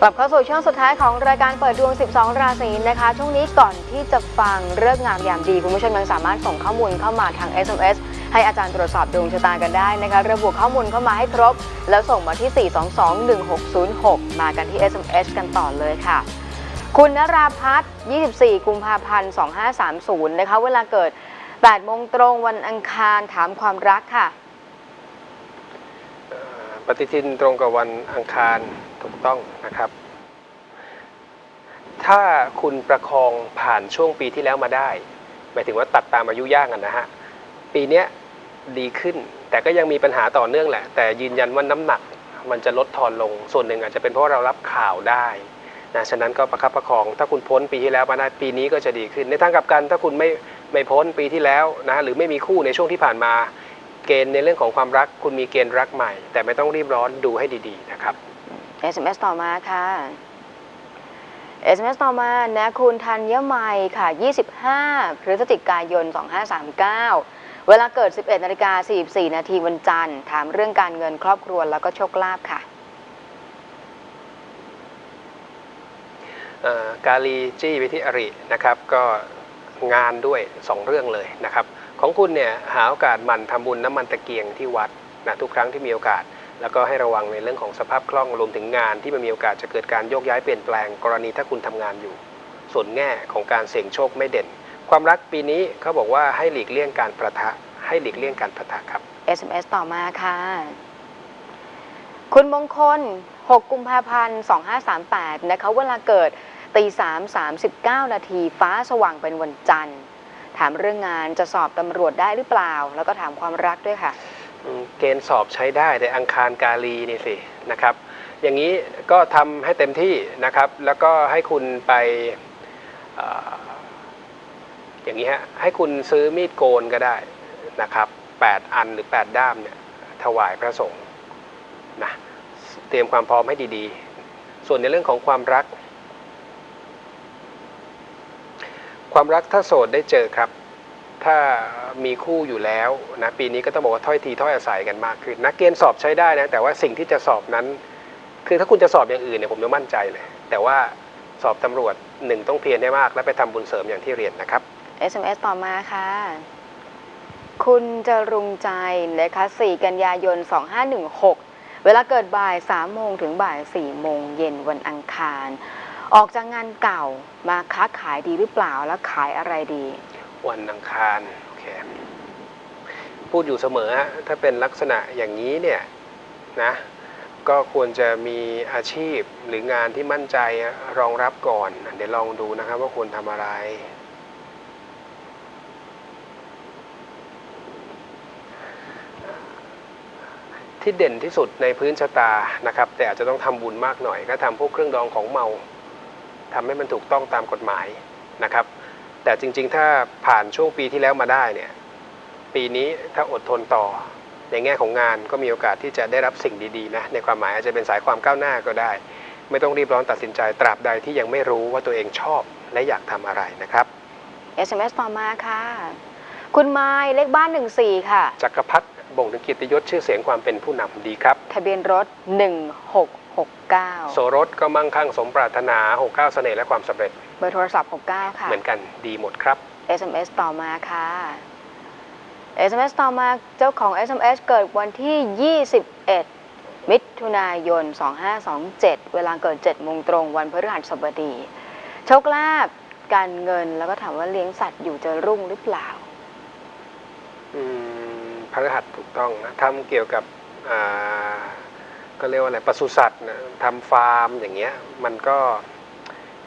กลับเข้าสู่ช่วงสุดท้ายของรายการเปิดดวง 12 ราศีนะคะ ช่วงนี้ก่อนที่จะฟังเรื่องงามยามดี คุณผู้ชมยังสามารถส่งข้อมูลเข้ามาทาง SMS ให้อาจารย์ตรวจสอบดวงชะตากันได้นะคะ ระบุข้อมูลเข้ามาให้ครบ แล้วส่งมาที่ 4221606 มากันที่ SMS กันต่อเลยค่ะ คุณนราพัฒน์24 กุมภาพันธ์ 2530 นะคะ เวลาเกิด8โมงตรงวันอังคารถามความรักค่ะ ปฏิทินตรงกับวันอังคาร ถูกต้องนะครับ ถ้าคุณประคองผ่านช่วงปีที่แล้วมาได้ หมายถึงว่าตัดตามอายุย่างกันนะฮะ ปีนี้ดีขึ้น แต่ก็ยังมีปัญหาต่อเนื่องแหละ แต่ยืนยันว่าน้ำหนักมันจะลดทอนลง ส่วนหนึ่งอาจจะเป็นเพราะเรารับข่าวได้นะฉะนั้นก็ประคับประคอง ถ้าคุณพ้นปีที่แล้วมาได้ปีนี้ก็จะดีขึ้น ในทางกลับกันถ้าคุณไม่ไม่พ้นปีที่แล้วนะหรือไม่มีคู่ในช่วงที่ผ่านมา เกณฑ์ในเรื่องของความรัก คุณมีเกณฑ์รักใหม่ แต่ไม่ต้องรีบร้อนดูให้ดี ๆ นะครับ SMS ต่อมาค่ะ SMS ต่อมานะคุณธัญไมยค่ะ 25 พฤศจิกายน 2539 เวลาเกิด 11นาฬิกา44 นาทีวันจันทร์ ถามเรื่องการเงินครอบครัวแล้วก็โชคลาภค่ะกาลีจี้ไปที่อรินะครับ ก็งานด้วยสองเรื่องเลยนะครับ ของคุณเนี่ยหาโอกาสมันทำบุญน้ำมันตะเกียงที่วัดนะทุกครั้งที่มีโอกาส แล้วก็ให้ระวังในเรื่องของสภาพคล่องรวมถึงงานที่มันมีโอกาสจะเกิดการโยกย้ายเปลี่ยนแปลงกรณีถ้าคุณทำงานอยู่ ส่วนแง่ของการเสี่ยงโชคไม่เด่น ความรักปีนี้เขาบอกว่าให้หลีกเลี่ยงการประทะ ให้หลีกเลี่ยงการประทะครับ SMS ต่อมาค่ะ คุณมงคล 6 กุมภาพันธ์ 2538 นะคะเวลาเกิดตี3 39 นาทีฟ้าสว่างเป็นวันจันทร์ ถามเรื่องงานจะสอบตำรวจได้หรือเปล่า แล้วก็ถามความรักด้วยค่ะ เกณฑ์สอบใช้ได้แต่อังคารกาลีนี่สินะครับ อย่างนี้ก็ทำให้เต็มที่นะครับ แล้วก็ให้คุณไปอออย่างนี้ฮะให้คุณซื้อมีดโกนก็ได้นะครับ8อันหรือ 8 ด้ามเนี่ยถวายพระสงฆ์นะเตรียมความพร้อมให้ดีๆ ส่วนในเรื่องของความรัก ความรักถ้าโสดได้เจอครับ ถ้ามีคู่อยู่แล้วนะปีนี้ก็ต้องบอกว่าถ้อยทีถ้อยอาศัยกันมากขึ้นนักเกณฑ์สอบใช้ได้นะแต่ว่าสิ่งที่จะสอบนั้น คือถ้าคุณจะสอบอย่างอื่นเนี่ยผมจะมั่นใจเลย แต่ว่าสอบตำรวจหนึ่งต้องเพียรให้มาก และไปทำบุญเสริมอย่างที่เรียนนะครับ SMS ต่อมาค่ะ คุณจรุงใจนะคะ4กันยายน 2516 เวลาเกิดบ่าย 3 โมงถึงบ่าย 4 โมงเย็นวันอังคาร ออกจากงานเก่ามาค้าขายดีหรือเปล่าแล้วขายอะไรดี วันอังคารโอเคพูดอยู่เสมอ ถ้าเป็นลักษณะอย่างนี้เนี่ยนะก็ควรจะมีอาชีพหรืองานที่มั่นใจรองรับก่อน เดี๋ยวลองดูนะครับว่าควรทำอะไร ที่เด่นที่สุดในพื้นชะตานะครับ แต่อาจจะต้องทำบุญมากหน่อย ก็ทำพวกเครื่องดองของเมาทำให้มันถูกต้องตามกฎหมายนะครับ แต่จริง ๆ ถ้าผ่านช่วงปีที่แล้วมาได้เนี่ยปีนี้ถ้าอดทนต่อในแง่ของงานก็มีโอกาสที่จะได้รับสิ่งดีๆนะในความหมายอาจจะเป็นสายความก้าวหน้าก็ได้ ไม่ต้องรีบร้อนตัดสินใจตราบใดที่ยังไม่รู้ว่าตัวเองชอบและอยากทำอะไรนะครับ SMS ต่อมาค่ะ คุณไม้เลขบ้าน 14 ค่ะ จักรพัฒน์บ่งถึงเกียรติยศชื่อเสียงความเป็นผู้นำดีครับ ทะเบียนรถ 1669 โสรสก็มั่งคั่งสมปรารถนา 69 เสน่ห์และความสำเร็จ เบอร์โทรศัพท์ 69 ค่ะ เหมือนกันดีหมดครับ SMS ต่อมาค่ะ SMS ต่อมาเจ้าของ SMS เกิดวันที่ 21 มิถุนายน 2527 เวลาเกิด 7 โมงตรงวันพฤหัสบดี โชคลาภการเงินแล้วก็ถามว่าเลี้ยงสัตว์อยู่จะรุ่งหรือเปล่า อืมพฤหัสถูกต้องนะทำเกี่ยวกับอ่าก็เรียกว่าอะไรปศุสัตว์นะทำฟาร์มอย่างเงี้ย มันก็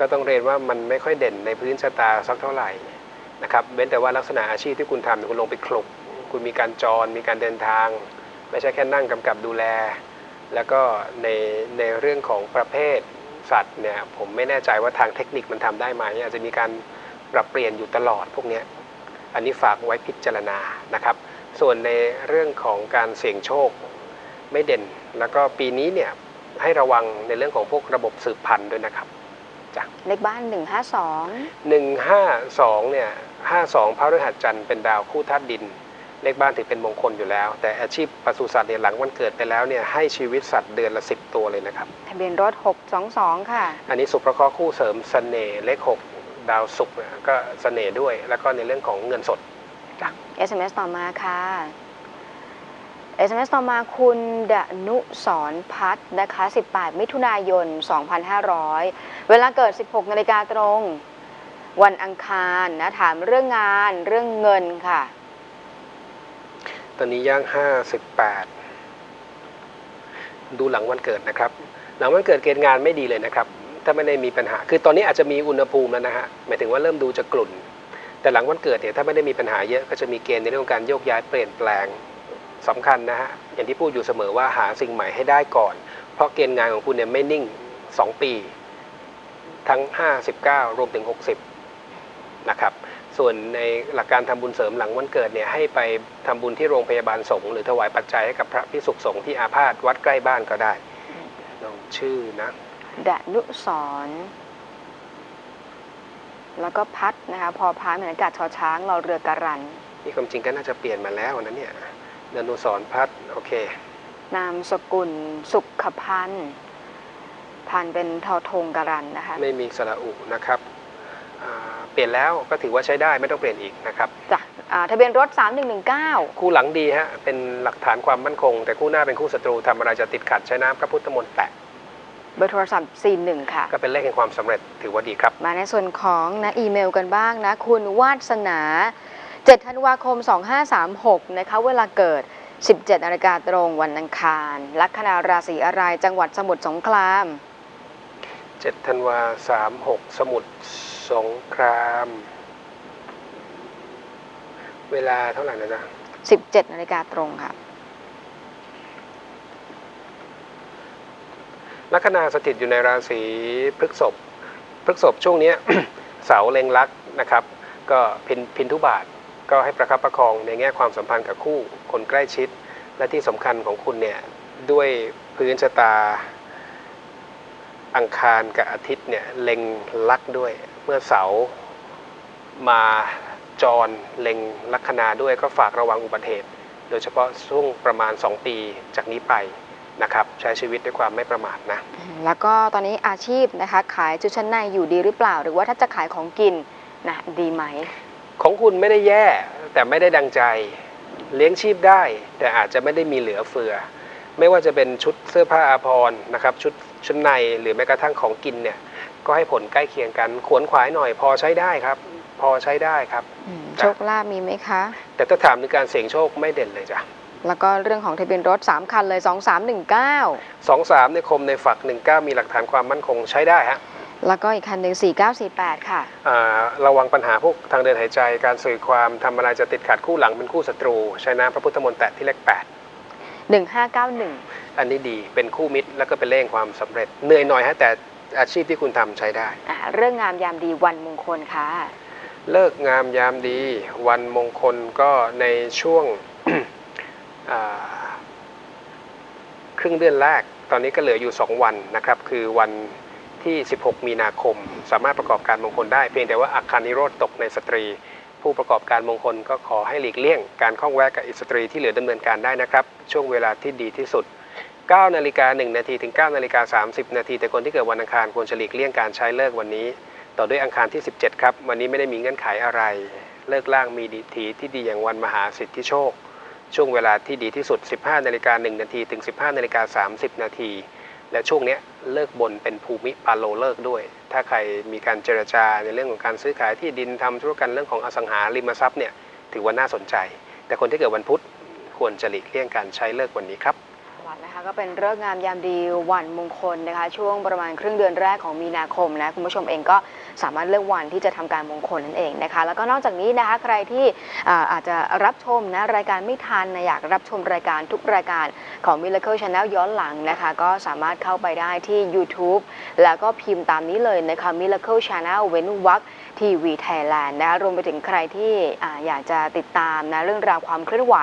ก็ต้องเรียนว่ามันไม่ค่อยเด่นในพื้นชะตาสักเท่าไหร่นะครับเว้นแต่ว่าลักษณะอาชีพที่คุณทำคุณลงไปคลุก คุณมีการจร มีการเดินทาง ไม่ใช่แค่นั่งกำกับดูแล แล้วก็ในในเรื่องของประเภทสัตว์เนี่ยผมไม่แน่ใจว่าทางเทคนิคมันทำได้ไหมอาจจะมีการปรับเปลี่ยนอยู่ตลอดพวกนี้อันนี้ฝากไว้พิจารณานะครับ ส่วนในเรื่องของการเสี่ยงโชคไม่เด่น แล้วก็ปีนี้เนี่ยให้ระวังในเรื่องของพวกระบบสืบพันธุ์ด้วยนะครับ จ้ะเลขบ้าน 152หนึ่งห้าสองเนี่ยห้าสองพระฤหัสจันทร์เป็นดาวคู่ธาตุดิน เลขบ้านถือเป็นมงคลอยู่แล้ว แต่อาชีพปศุสัตว์เนี่ยหลังวันเกิดไปแล้วเนี่ยให้ชีวิตสัตว์เดือนละ 10 ตัวเลยนะครับ ทะเบียนรถ 622 ค่ะ อันนี้สุประเคราะห์คู่เสริมเสน่ห์เลข6ดาวศุกร์เนี่ยก็เสน่ห์ด้วย แล้วก็ในเรื่องของเงินสด SMS ต่อมาค่ะ SMS ต่อมาคุณดนุสรพัฒน์นะคะ 18 มิถุนายน 2500 เวลาเกิด 16 นาฬิกาตรง วันอังคารนะ ถามเรื่องงานเรื่องเงินค่ะ ตอนนี้ย่าง 58 ดูหลังวันเกิดนะครับ หลังวันเกิดเกณฑ์งานไม่ดีเลยนะครับ ถ้าไม่ได้มีปัญหา คือตอนนี้อาจจะมีอุณหภูมิแล้วนะฮะ หมายถึงว่าเริ่มดูจะกลุ่น แต่หลังวันเกิดเนี่ยถ้าไม่ได้มีปัญหาเยอะก็จะมีเกณฑ์ในเรื่องของการโยกย้ายเปลี่ยนแปลง สำคัญนะฮะอย่างที่พูดอยู่เสมอว่าหาสิ่งใหม่ให้ได้ก่อน เพราะเกณฑ์งานของคุณเนี่ยไม่นิ่ง 2 ปี ทั้ง 59 รวมถึง 60 นะครับ ส่วนในหลักการทำบุญเสริมหลังวันเกิดเนี่ยให้ไปทำบุญที่โรงพยาบาลสงฆ์หรือถวายปัจจัยให้กับพระพิสุขสงฆ์ที่อาพาธวัดใกล้บ้านก็ได้ลองชื่อนะดนุสรณ์แล้วก็พัดนะคะพอพานเหมือนอากาศชอช้างเราเรือการัน นี่ความจริงก็น่าจะเปลี่ยนมาแล้วนะเนี่ย ดนุสรณ์พัฒน์โอเคนามสกุลสุขพันธ์พันเป็นทอทงการันนะคะไม่มีสระอุนะครับอ่าเปลี่ยนแล้วก็ถือว่าใช้ได้ไม่ต้องเปลี่ยนอีกนะครับจ้ะอ่าทะเบียนรถ 3119 คู่หลังดีฮะเป็นหลักฐานความมั่นคง แต่คู่หน้าเป็นคู่ศัตรูทำอะไรจะติดขัดใช้น้ำพระพุทธมนต์แตะเบอร์โทรศัพท์ 41 ค่ะ ก็เป็นเลขแห่งความสำเร็จถือว่าดีครับ มาในส่วนของนะอีเมลกันบ้างนะ คุณวาสนา 7 ธันวาคม 2536 นะคะ เวลาเกิด 17นาฬิกาตรงวันอังคาร ลัคนาราศีอะไร จังหวัดสมุทรสงคราม 7ธันวา36 สมุทรสงคราม เวลาเท่าไหร่นะจ๊ะ17นาฬิกาตรงค่ะ ลัคนาสถิตอยู่ในราศีพฤษภพฤษภช่วงเนี้ย เสาเล็งลักษณ์นะครับ ก็พินพินทุบาท ก็ให้ประคับประคองในแง่ความสัมพันธ์กับคู่คนใกล้ชิด และที่สำคัญของคุณเนี่ยด้วยพื้นชะตาอังคารกับอาทิตย์เนี่ยเล็งลักด้วย เมื่อเสามาจรเล็งลัคนาด้วยก็ฝากระวังอุบัติเหตุ โดยเฉพาะช่วงประมาณ 2 ปีจากนี้ไปนะครับใช้ชีวิตด้วยความไม่ประมาทนะ แล้วก็ตอนนี้อาชีพนะคะขายชุดชั้นในอยู่ดีหรือเปล่า หรือว่าถ้าจะขายของกินนะดีไหม ของคุณไม่ได้แย่แต่ไม่ได้ดังใจ เลี้ยงชีพได้ แต่อาจจะไม่ได้มีเหลือเฟือ ไม่ว่าจะเป็นชุดเสื้อผ้าอาภรณ์นะครับชุดชุดในหรือแม้กระทั่งของกินเนี่ยก็ให้ผลใกล้เคียงกันขวนขวายหน่อยพอใช้ได้ครับ พอใช้ได้ครับอืมจ้ะโชคลาภมีไหมคะ แต่ถ้าถามในการเสี่ยงโชคไม่เด่นเลยจ้ะแล้วก็เรื่องของทะเบียนรถ 3 คันเลย 2319สองสามในคมในฝักหนึ่งเก้ามีหลักฐานความมั่นคงใช้ได้ฮะ แล้วก็อีกคันหนึ่ง4948 ค่ะ อ่าระวังปัญหาพวกทางเดินหายใจ การสื่อความทำอะไรจะติดขัดคู่หลังเป็นคู่ศัตรู ใช้น้ำพระพุทธมนต์แตะที่เลขแปด 1591 อันนี้ดี เป็นคู่มิตร แล้วก็เป็นเร่งความสำเร็จ เหนื่อยหน่อยฮะแต่อาชีพที่คุณทำใช้ได้ อ่าเรื่องงามยามดีวันมงคลค่ะ เลิกงามยามดี วันมงคลก็ในช่วง อ่าครึ่งเดือนแรก ตอนนี้ก็เหลืออยู่ 2 วันนะครับ คือวัน ที่ 16 มีนาคม สามารถประกอบการมงคลได้เพียงแต่ว่าอาคารนิโรธตกในสตรี ผู้ประกอบการมงคลก็ขอให้หลีกเลี่ยง การข้องแวะกับอิสตรีที่เหลือดำเนินการได้นะครับ ช่วงเวลาที่ดีที่สุด 9 นาฬิกา 1 นาทีถึง 9 นาฬิกา 30 นาที แต่คนที่เกิดวันอังคารควรจะหลีกเลี่ยงการใช้เลิกวันนี้ ต่อด้วยอังคารที่ 17 ครับ วันนี้ไม่ได้มีเงื่อนไขอะไร เลิกล่างมีดีทีที่ดีอย่างวันมหาสิทธิโชค ช่วงเวลาที่ดีที่สุด 15 นาฬิกา 1 นาทีถึง 15 นาฬิกา 30 นาที และช่วงนี้เลิกบนเป็นภูมิปาโลเลิกด้วย ถ้าใครมีการเจรจาในเรื่องของการซื้อขายที่ดินทำธุรกรรมเรื่องของอสังหาริมทรัพย์เนี่ยถือว่าน่าสนใจ แต่คนที่เกิดวันพุธควรจะหลีกเลี่ยงการใช้เลิกวันนี้ครับ วันนะคะก็เป็นเรื่องงามยามดีวันมงคลนะคะ ช่วงประมาณครึ่งเดือนแรกของมีนาคมนะคุณผู้ชมเองก็สามารถเลือกวันที่จะทำการมงคลนั่นเองนะคะ แล้วก็นอกจากนี้นะคะใครที่อาอาจจะรับชมนะรายการไม่ทันนะอยากรับชมรายการทุกรายการของ Miracle Channel ย้อนหลังนะคะ ก็สามารถเข้าไปได้ที่ YouTube แล้วก็พิมพ์ตามนี้เลยนะคะ Miracle Channel เว้นวรรค ทีวีไทยแลนด์นะรวมไปถึงใครที่อาอยากจะติดตามนะเรื่องราวความเคลื่อนไหว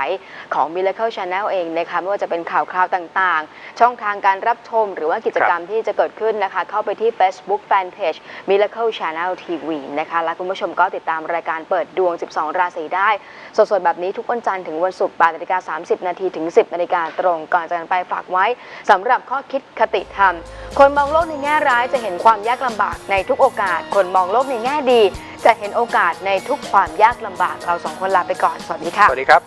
ของ Miracle Channel เองนะคะไม่ว่าจะเป็นข่าวคราวต่างๆ ช่องทางการรับชม หรือว่ากิจกรรมที่จะเกิดขึ้นนะคะ เข้าไปที่ Facebook Fanpage Miracle Channel TV นะคะและคุณผู้ชมก็ติดตามรายการเปิดดวง 12 ราศีได้ สดๆ แบบนี้ทุกวันจันทร์ถึงวันศุกร์8นาฬิกา30 นาทีถึง 10นาฬิกาตรงก่อนจากกันไปฝากไว้สำหรับข้อคิดคติธรรม คนมองโลกในแง่ร้ายจะเห็นความยากลำบากในทุกโอกาส คนมองโลกในแง่ดีจะเห็นโอกาสในทุกความยากลำบากเราสองคนลาไปก่อนสวัสดีค่ะ สวัสดีครับ